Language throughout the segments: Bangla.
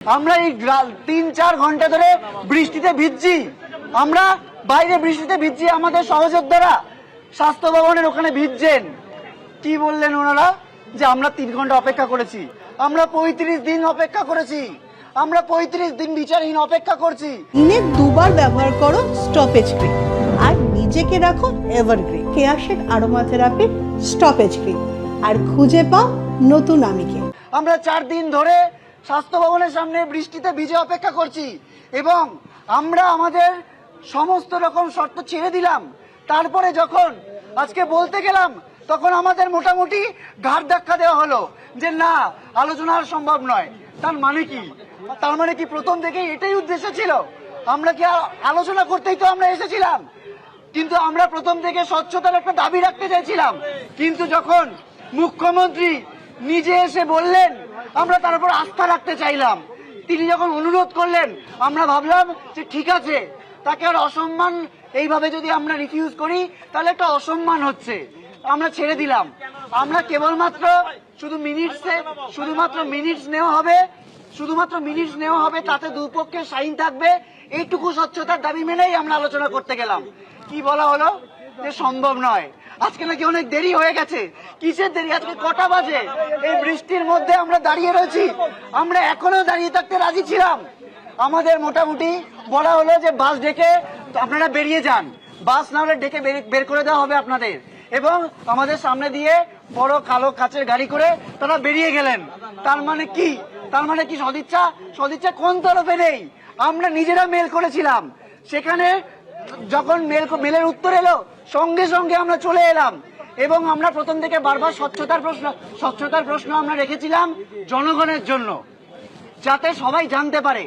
আমরা এই তিন চার ঘণ্টা ধরে বৃষ্টিতে ভিজছি। আমরা বাইরে বৃষ্টিতে ভিজছি আমাদের সহযোদ্ধারা স্বাস্থ্য ভবনের ওখানে ভিজছেন। কি বললেন ওনারা? যে আমরা তিন ঘণ্টা অপেক্ষা করেছি। আমরা পঁয়ত্রিশ দিন অপেক্ষা করেছি। আমরা পঁয়ত্রিশ দিন বিচারহীন অপেক্ষা করছি। দিনে দুবার ব্যবহার করো স্টপেজ ক্রিম আর নিজেকে রাখো evergreen Keya Seth aroma therapy stoppage cream আর খুঁজে পাও নতুন আমিকে। আমরা চার দিন ধরে স্বাস্থ্য ভবনের সামনে বৃষ্টিতে ভিজে অপেক্ষা করছি এবং আমরা আমাদের সমস্ত রকম শর্ত ছেড়ে দিলাম। তারপরে যখন আজকে বলতে গেলাম, তখন আমাদের মোটামুটি ঘাট ধাক্কা দেওয়া হলো যে না, আলোচনা আর সম্ভব নয়। তার মানে কি? তার মানে কি প্রথম থেকেই এটাই উদ্দেশ্য ছিল? আমরা কি আলোচনা করতেই তো আমরা এসেছিলাম। কিন্তু আমরা প্রথম থেকে স্বচ্ছতার একটা দাবি রাখতে চাইছিলাম। কিন্তু যখন মুখ্যমন্ত্রী নিজে এসে বললেন আমরা তার উপর আস্থা রাখতে চাইলাম। তিনি যখন অনুরোধ করলেন, আমরা ভাবলাম যে ঠিক আছে, তাকে আর অসম্মান এইভাবে যদি আমরা রিফিউজ করি, তাহলে একটা অসম্মান হচ্ছে। আমরা ছেড়ে দিলাম। আমরা কেবলমাত্র শুধু মিনিটসে শুধুমাত্র মিনিটস নেওয়া হবে, শুধুমাত্র মিনিটস নেওয়া হবে, তাতে দুপক্ষের সাইন থাকবে, এইটুকু স্বচ্ছতার দাবি মেনেই আমরা আলোচনা করতে গেলাম। কি বলা হলো? যে সম্ভব নয়। আজকে নাকি অনেক দেরি হয়ে গেছে। কিসের দেরি? আজকে কটা বাজে? এই বৃষ্টির মধ্যে আমরা দাঁড়িয়ে রয়েছি। আমরা এখনও দাঁড়িয়ে থাকতে রাজি ছিলাম। আমাদের মোটামুটি বলা হলো যে বাস ডেকে আপনারা বেরিয়ে যান। বাস না হলে ডেকে বের- করে দেওয়া হবে আপনাদের। এবং আমাদের সামনে দিয়ে বড় কালো কাচের গাড়ি করে তারা বেরিয়ে গেলেন। তার মানে কি? তার মানে কি সদিচ্ছা? সদিচ্ছা কোন তরফে নেই? আমরা নিজেরা মেল করেছিলাম। সেখানে যখন মেল মেলের উত্তর এলো সঙ্গে সঙ্গে আমরা চলে এলাম। এবং আমরা প্রথম থেকে বারবার স্বচ্ছতার প্রশ্ন স্বচ্ছতার প্রশ্ন আমরা রেখেছিলাম জনগণের জন্য, যাতে সবাই জানতে পারে।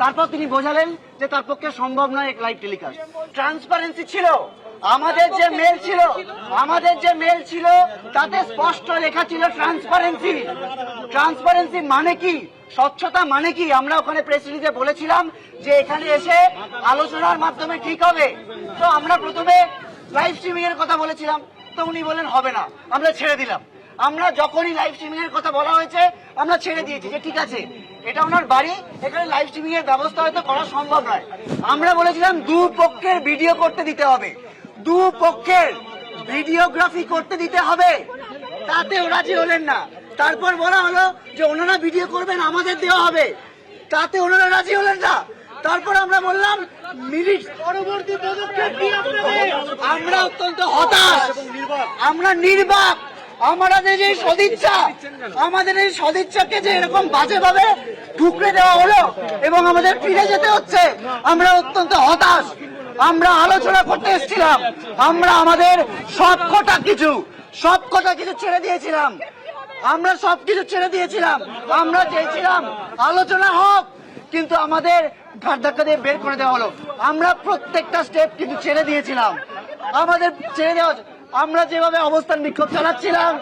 তারপর তিনি বোঝালেন যে তার পক্ষে সম্ভব নয় এক লাইভ টেলিকাস্ট ট্রান্সপারেন্সি ছিল, আমাদের যে মেল ছিল, আমাদের যে মেল ছিল, তাতে স্পষ্ট লেখা ছিল ট্রান্সপারেন্সি ট্রান্সপারেন্সি মানে কি? স্বচ্ছতা মানে কি? আমরা ওখানে প্রেস রিলিজে বলেছিলাম যে এখানে এসে আলোচনার মাধ্যমে ঠিক হবে। তো আমরা প্রথমে লাইভ স্ট্রিমিং এর কথা বলেছিলাম, তো উনি বললেন, হবে না, আমরা ছেড়ে দিলাম। আমরা যখনই লাইভ স্ট্রিমিং এর কথা বলা হয়েছে, আমরা ছেড়ে দিয়েছি যে ঠিক আছে, এটা ওনার বাড়ি, এখানে লাইভ স্ট্রিমিং এর ব্যবস্থা হয়তো করা সম্ভব নয়। আমরা বলেছিলাম দু পক্ষের ভিডিও করতে দিতে হবে। দু পক্ষের ভিডিওগ্রাফি করতে দিতে হবে। তাতেও রাজি হলেন না। তারপর বলা হলো যে, ওনারা ভিডিও করবেন, আমাদের দেওয়া হবে। তাতে ওনারা রাজি হলেন না। তারপর আমরা বললাম মিনিট পরবর্তী পদক্ষেপ আমরা অত্যন্ত হতাশ। আমরা নির্বাক। আমাদের যে সদিচ্ছা, আমাদের এই সদিচ্ছাকে যে এরকম বাজে ভাবে ঠুকরে দেওয়া হলো এবং আমাদের ফিরে যেতে হচ্ছে, আমরা অত্যন্ত হতাশ। আমরা আলোচনা করতে এসেছিলাম। আমরা আমাদের সব কটা কিছু, সব কটা কিছু ছেড়ে দিয়েছিলাম। আমরা সব কিছু ছেড়ে দিয়েছিলাম। আমরা চেয়েছিলাম, আলোচনা হোক, কিন্তু আমাদের ঘাট ধাক্কা দিয়ে বের করে দেওয়া হলো। আমরা প্রত্যেকটা স্টেপ কিন্তু ছেড়ে দিয়েছিলাম। আমাদের ছেড়ে দেওয়া আমরা যেভাবে অবস্থান বিক্ষোভ চালাচ্ছিলাম,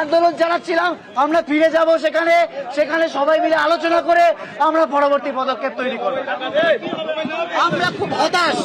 আন্দোলন চালাচ্ছিলাম, আমরা ফিরে যাব সেখানে সেখানে সবাই মিলে আলোচনা করে আমরা পরবর্তী পদক্ষেপ তৈরি করব। আমরা খুব হতাশ।